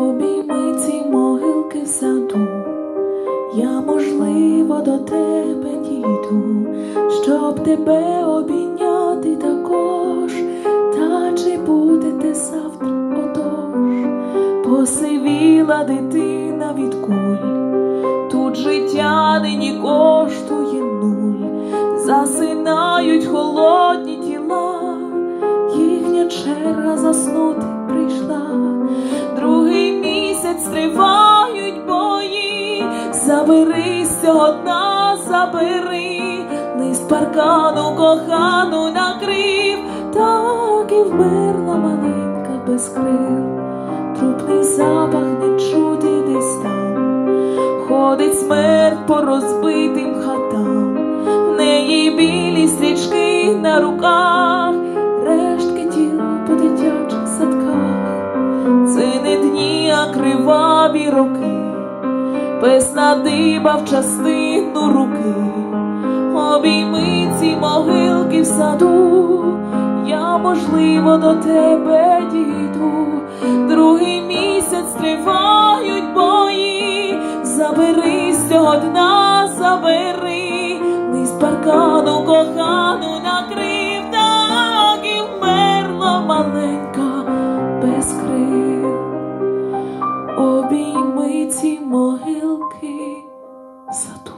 Обійми ці могилки саду, я, можливо, до тебе дійду, щоб тебе обійняти також, та чи буде ти завтра отож, посивіла дитина від куль, тут життя нині коштує нуль, засинають холодні. Місяць тривають бої, заберись одна, забери, лист паркану кохану накрив, так і вмерла маленька без крил, трупний запах не чути десь там, ходить смерть по розбитим хатам, в неї білі стрічки на руках, Не дні, а криваві роки, пес надибав частину руки, обійми ці могилки в саду, я, можливо, до тебе дійду, другий місяць тривають бої, заберись одна, забери, лист паркану кохану обійми ці могилки за